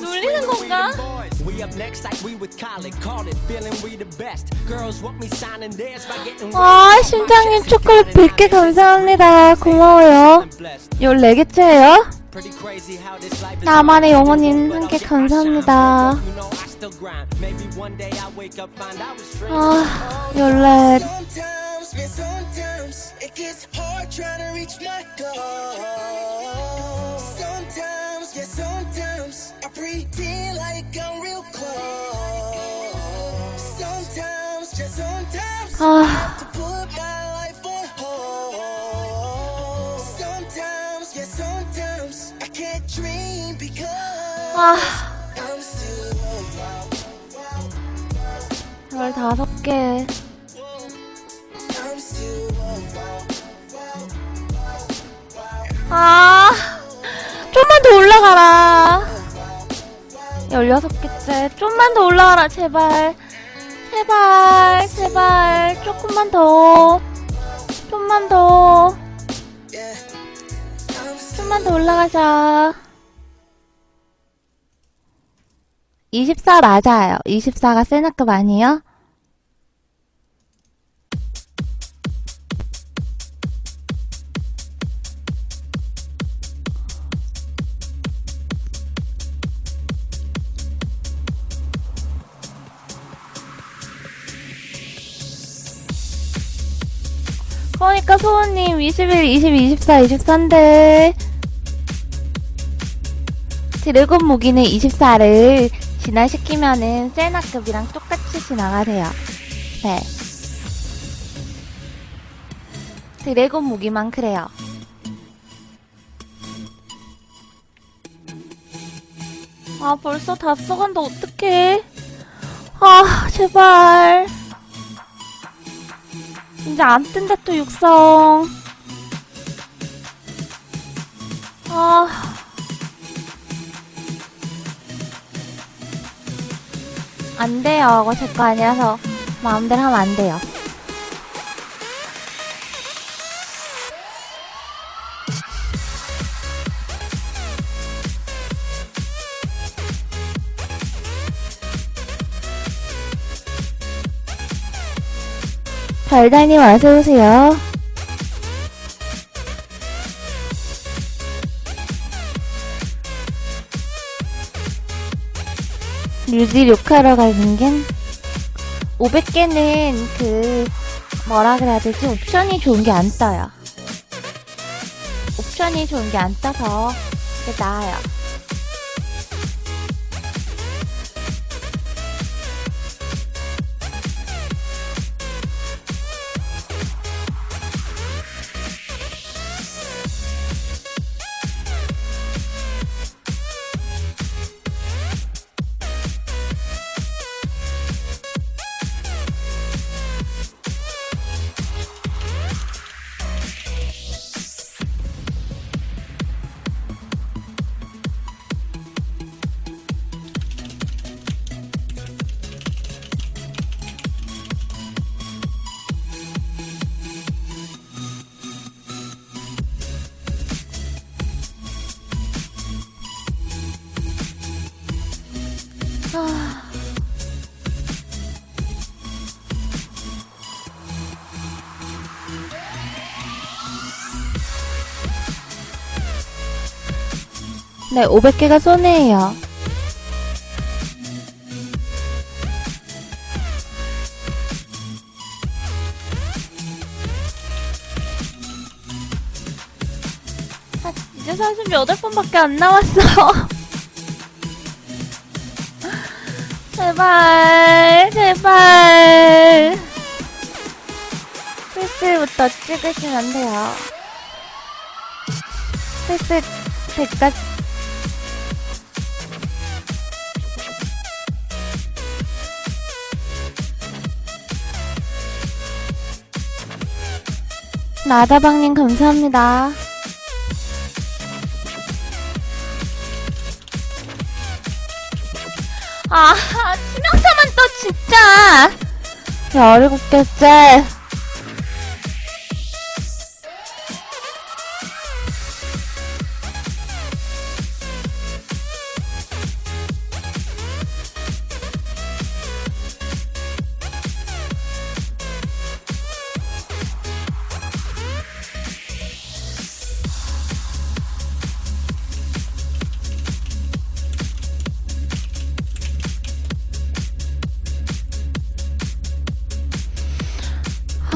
놀리는 건가? the boys. We up next like we with Khaled, called it, feeling we the best. Girls want me signing theirs by getting 아, 심장님 초콜릿 100개 감사합니다. 고마워요. 14개째예요? Pretty crazy how this life is 나만의 영혼님 한개 감사합니다. 아, 14. Sometimes, man, sometimes it gets hard trying to reach my goal. Sometimes, yeah, sometimes I pretend like I'm real close. Sometimes, yeah, sometimes 아, to put my life on hold. Sometimes, yeah, sometimes I can't dream because 아, I'm still alive. 15개. 아, 좀만 더 올라가라. 16개째. 좀만 더 올라가라, 제발. 제발, 제발. 조금만 더. 좀만 더. 좀만 더 올라가자. 24 맞아요. 24가 세나급 아니에요? 그러니까 소은님 21, 22, 24, 23인데 드래곤 무기는 24를 진화시키면은 세나급이랑 똑같이 진화가 돼요. 네. 드래곤 무기만 그래요. 아, 벌써 다 써간다, 어떡해. 아, 제발. 이제 안 뜬다, 또 육성. 아. 안 돼요. 그거 제거 아니라서 마음대로 하면 안 돼요. 별달님 어서오세요. 뮤직 욕하러 가는 게 500개는 그 뭐라 그래야 되지 옵션이 좋은 게 안 떠요. 옵션이 좋은 게 안 떠서 그게 나아요. 네, 500개가 손해예요. 아, 이제 48번밖에 안 남았어. 제발, 제발. 필스부터 찍으시면 돼요. 필스 100까지. 나다방님 감사합니다. 아, 치명타만 또 진짜. 17개째.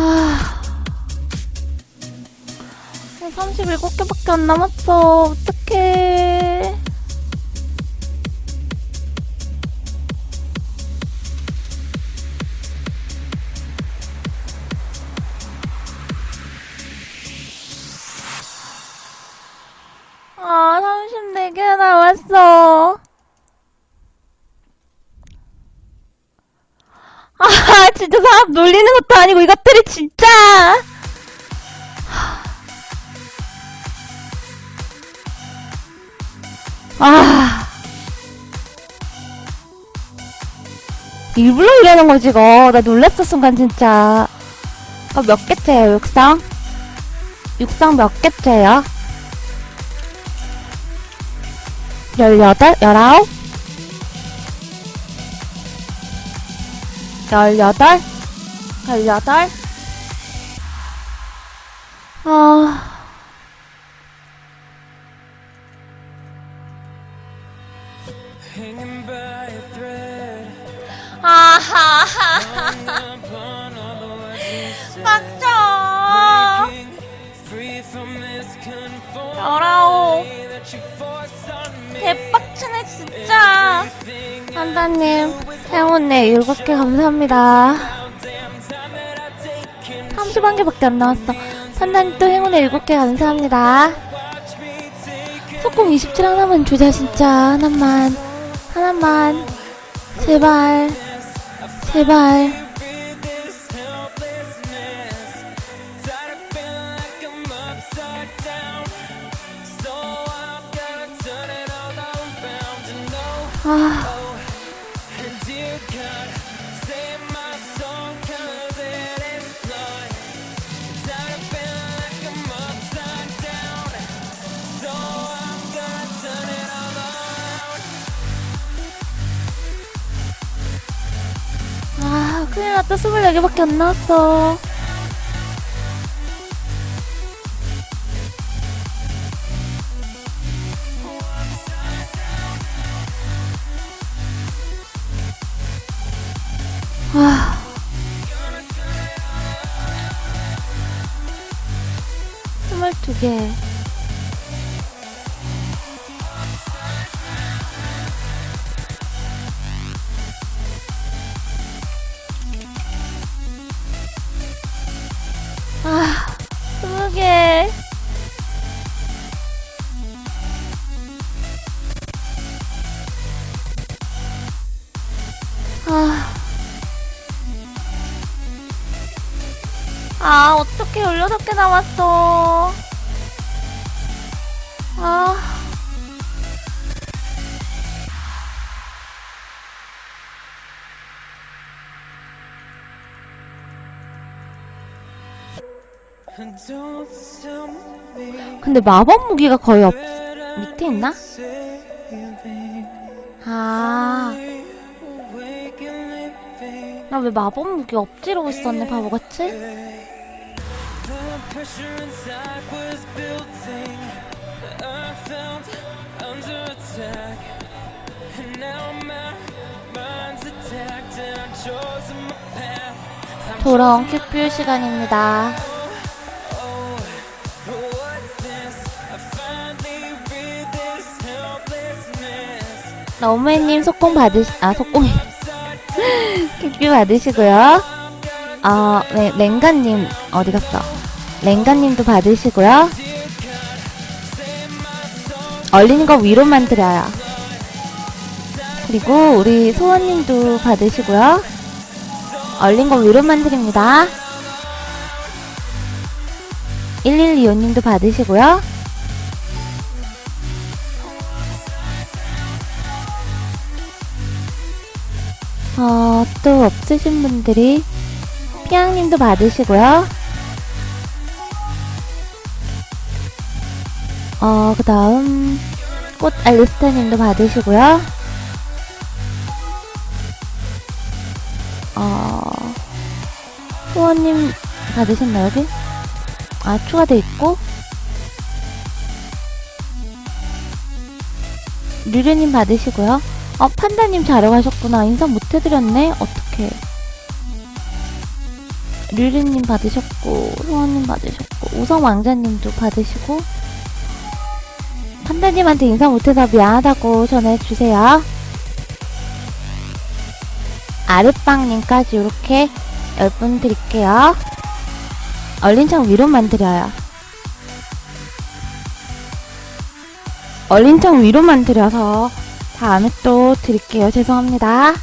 아... 30일 꽃게밖에 안 남았어. 어떡해. 진짜 사람 놀리는 것도 아니고 이것들이 진짜. 아. 일부러 이러는 거지, 이거. 나 놀랐어, 순간, 진짜. 어, 몇 개째예요, 육상? 육상 몇 개째요? 18? 19? You force on me. 개빡치네, 진짜. 판다님, 행운네, 7개 감사합니다. 31 개밖에 안 나왔어. 판다님 또 행운의 7개 감사합니다. 속공 27 하나만 주자, 진짜. 하나만. 하나만. 제발. 제발. Breathe 아, 났다. 24개밖에 안 나왔어. 와. 어떻게 16개 남았어. 아. 근데 마법 무기가 거의 없, 밑에 있나? 아. 나 왜 마법 무기 엎지르고 있었네, 바보같이? Pressure inside was building. I felt under attack. And now my mind's attacked and I've chosen my path. 돌아온 큐뷰 시간입니다. 오메님 속공 받으시, 아, 속공이. 큐뷰 받으시고요. 어, 네, 랭가님, 어디 갔어? 랭가님도 받으시고요. 얼린 거 위로만 드려요. 그리고 우리 소원님도 받으시고요. 얼린 거 위로만 드립니다. 1125님도 받으시고요. 어, 또 없으신 분들이 피앙님도 받으시고요. 어, 그 다음 꽃 알리스타님도 받으시고요. 어, 후원님 받으셨나요, 여기? 아, 추가돼 있고. 류류님 받으시고요. 어, 판다님 자러 가셨구나. 인사 못 해드렸네? 어떡해. 류리님 받으셨고, 소원님 받으셨고, 우성왕자님도 받으시고, 판다님한테 인사 못해서 미안하다고 전해주세요. 아르빵님까지 이렇게 10분 드릴게요. 얼린 창 위로만 드려요. 얼린 창 위로만 드려서 다음에 또 드릴게요. 죄송합니다.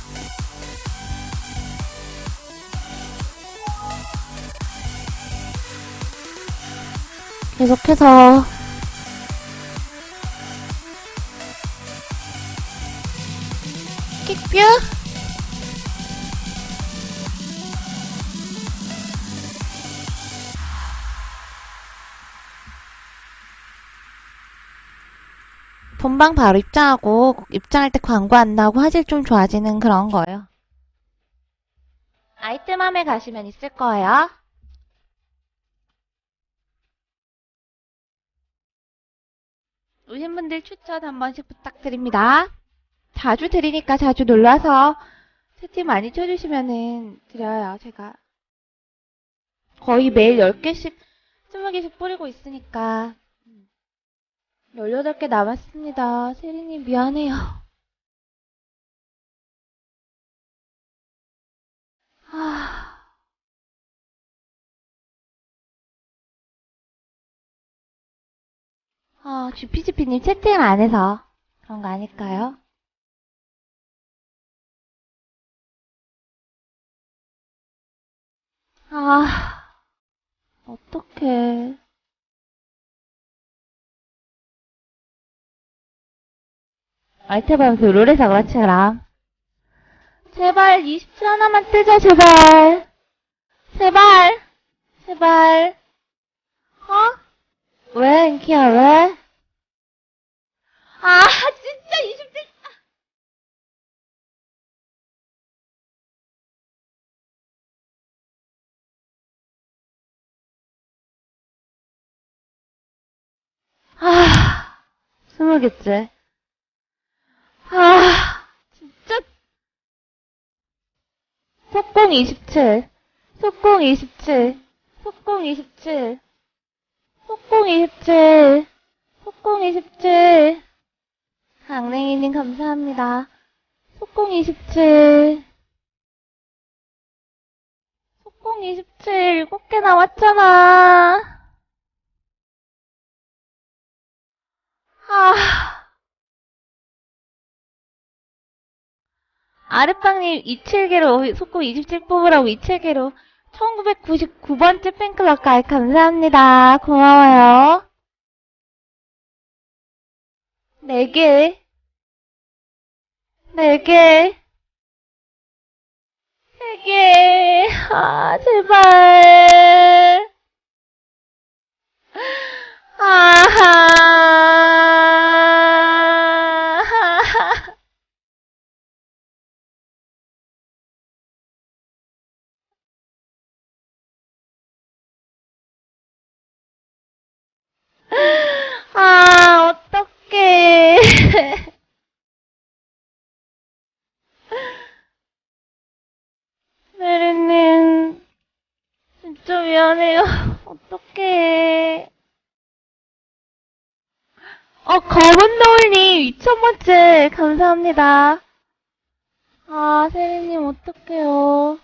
계속해서 킥뷰 본방 바로 입장하고 입장할 때 광고 안 나오고 화질 좀 좋아지는 그런 거예요. 아이템함에 가시면 있을 거예요. 오신 분들 추천 한 번씩 부탁드립니다. 자주 드리니까 자주 놀러와서 채팅 많이 쳐주시면은 드려요, 제가. 거의 매일 10개씩, 20개씩 뿌리고 있으니까. 18개 남았습니다. 세리님 미안해요. 아, 아, GPGP님 채팅을 안 해서 그런 거 아닐까요? 아, 어떡해. 알테바면서 롤에서 그렇지, 그럼. 제발, 20초 하나만 뜨자, 제발. 제발. 제발. 어? 왜, 인키야, 왜? 아, 스무 개째. 아, 진짜. 속공 27. 속공 27. 속공 27. 속공 27. 속공 27. 강냉이님 감사합니다. 속공 27. 속공 27. 7개 나왔잖아. 아. 아르빵님 27개로 속고 27 뽑으라고 27개로 1999번째 팬클럽 가입 감사합니다. 고마워요. 4개. 4개. 3개. 아, 제발. 아하. 아, 어떡해. 메리님, 진짜 미안해요. 어떡해. 어, 검은 노을님, 2,000번째, 감사합니다. 아, 세리님, 어떡해요.